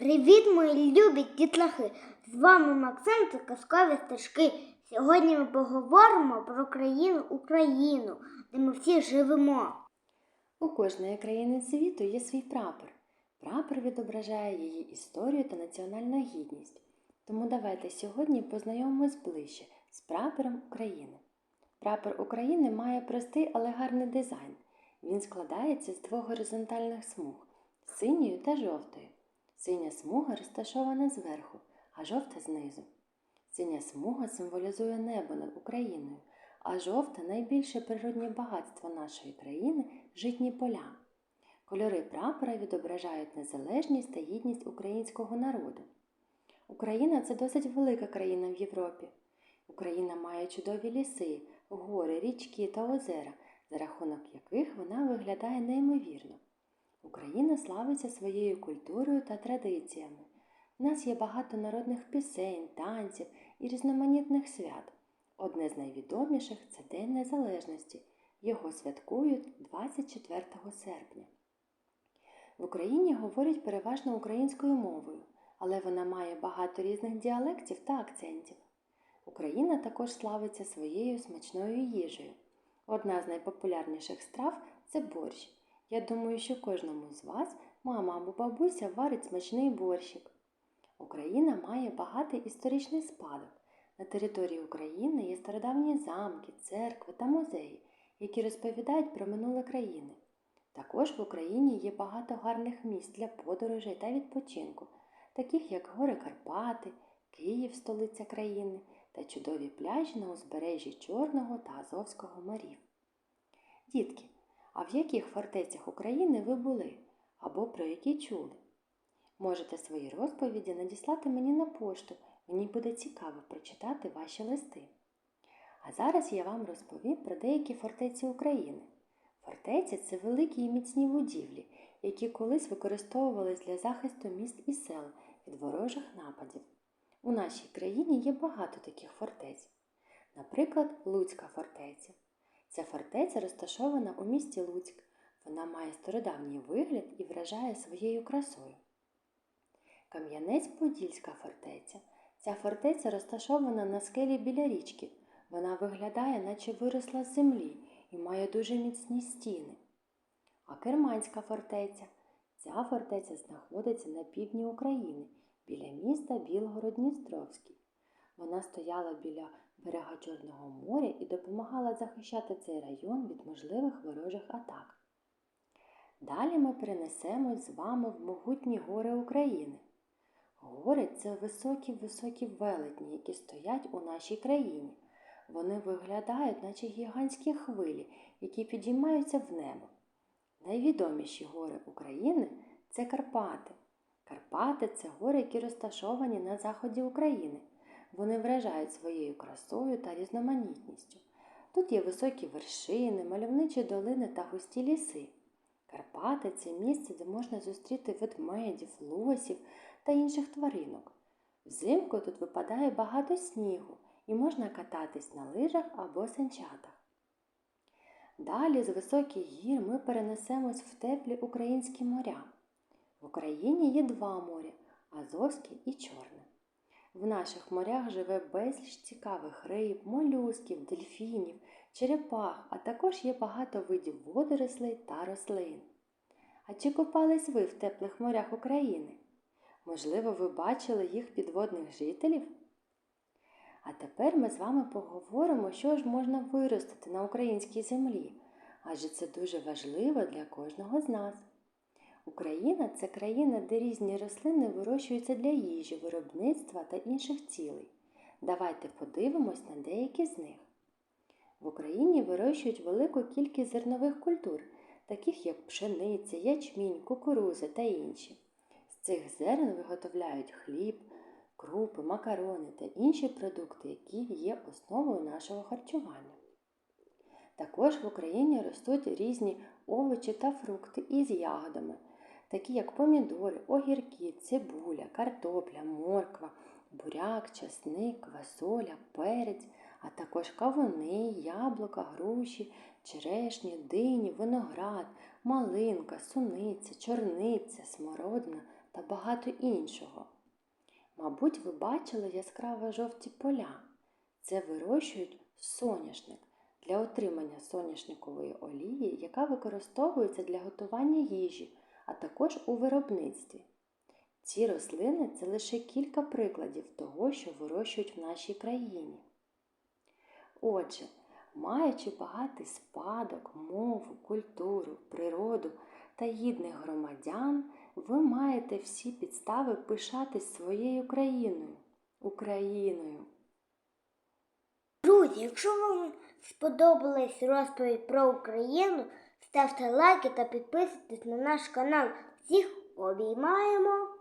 Привіт, мої любі дітлахи! З вами Максим та казкові стежки. Сьогодні ми поговоримо про країну Україну, де ми всі живемо. У кожної країни світу є свій прапор. Прапор відображає її історію та національну гідність. Тому давайте сьогодні познайомимось ближче з прапором України. Прапор України має простий, але гарний дизайн. Він складається з двох горизонтальних смуг синьої та жовтої. Синя смуга розташована зверху, а жовта знизу. Синя смуга символізує небо над Україною, а жовта найбільше природнє багатство нашої країни житні поля. Кольори прапора відображають незалежність та гідність українського народу. Україна це досить велика країна в Європі. Україна має чудові ліси, гори, річки та озера, за рахунок яких вона виглядає неймовірно. Україна славиться своєю культурою та традиціями. У нас є багато народних пісень, танців і різноманітних свят. Одне з найвідоміших це День Незалежності. Його святкують 24 серпня. В Україні говорять переважно українською мовою, але вона має багато різних діалектів та акцентів. Україна також славиться своєю смачною їжею. Одна з найпопулярніших страв це борщ. Я думаю, що кожному з вас мама або бабуся варить смачний борщик. Україна має багатий історичний спадок. На території України є стародавні замки, церкви та музеї, які розповідають про минуле країни. Також в Україні є багато гарних місць для подорожей та відпочинку, таких як гори Карпати, Київ, столиця країни та чудові пляжі на узбережжі Чорного та Азовського морів. Дітки, а в яких фортецях України ви були або про які чули? Можете свої розповіді надіслати мені на пошту, мені буде цікаво прочитати ваші листи. А зараз я вам розповім про деякі фортеці України. Фортеці це великі і міцні будівлі, які колись використовувались для захисту міст і сел від ворожих нападів. У нашій країні є багато таких фортець. Наприклад, Луцька фортеця. Ця фортеця розташована у місті Луцьк. Вона має стародавній вигляд і вражає своєю красою. Кам'янець-Подільська фортеця. Ця фортеця розташована на скелі біля річки. Вона виглядає, наче виросла з землі і має дуже міцні стіни. А Керманська фортеця. Ця фортеця знаходиться на півдні України, біля міста Білгород-Дністровський. Вона стояла біля берега Чорного моря і допомагала захищати цей район від можливих ворожих атак. Далі ми перенесемось з вами в могутні гори України. Гори це високі-високі велетні, які стоять у нашій країні. Вони виглядають, наче гігантські хвилі, які підіймаються в небо. Найвідоміші гори України це Карпати. Карпати це гори, які розташовані на заході України. Вони вражають своєю красою та різноманітністю. Тут є високі вершини, мальовничі долини та густі ліси. Карпати це місце, де можна зустріти ведмедів, лосів та інших тваринок. Взимку тут випадає багато снігу і можна кататись на лижах або санчатах. Далі з високих гір ми перенесемось в теплі українські моря. В Україні є два моря Азовське і Чорне. В наших морях живе безліч цікавих риб, молюсків, дельфінів, черепах, а також є багато видів водорослей та рослин. А чи купались ви в теплих морях України? Можливо, ви бачили їх підводних жителів? А тепер ми з вами поговоримо, що ж можна виростити на українській землі, адже це дуже важливо для кожного з нас. Україна це країна, де різні рослини вирощуються для їжі, виробництва та інших цілей. Давайте подивимось на деякі з них. В Україні вирощують велику кількість зернових культур, таких як пшениця, ячмінь, кукуруза та інші. З цих зерен виготовляють хліб, крупи, макарони та інші продукти, які є основою нашого харчування. Також в Україні ростуть різні овочі та фрукти із ягодами, такі як помідори, огірки, цибуля, картопля, морква, буряк, часник, квасоля, перець, а також кавуни, яблука, груші, черешні, дині, виноград, малинка, суниця, чорниця, смородина та багато іншого. Мабуть, ви бачили яскраво жовті поля. Це вирощують соняшник для отримання соняшникової олії, яка використовується для готування їжі, а також у виробництві. Ці рослини це лише кілька прикладів того, що вирощують в нашій країні. Отже, маючи багатий спадок, мову, культуру, природу та гідних громадян, ви маєте всі підстави пишатись своєю країною, Україною. Друзі, якщо вам сподобалась розповідь про Україну, ставте лайки та підписуйтесь на наш канал. Всіх обіймаємо!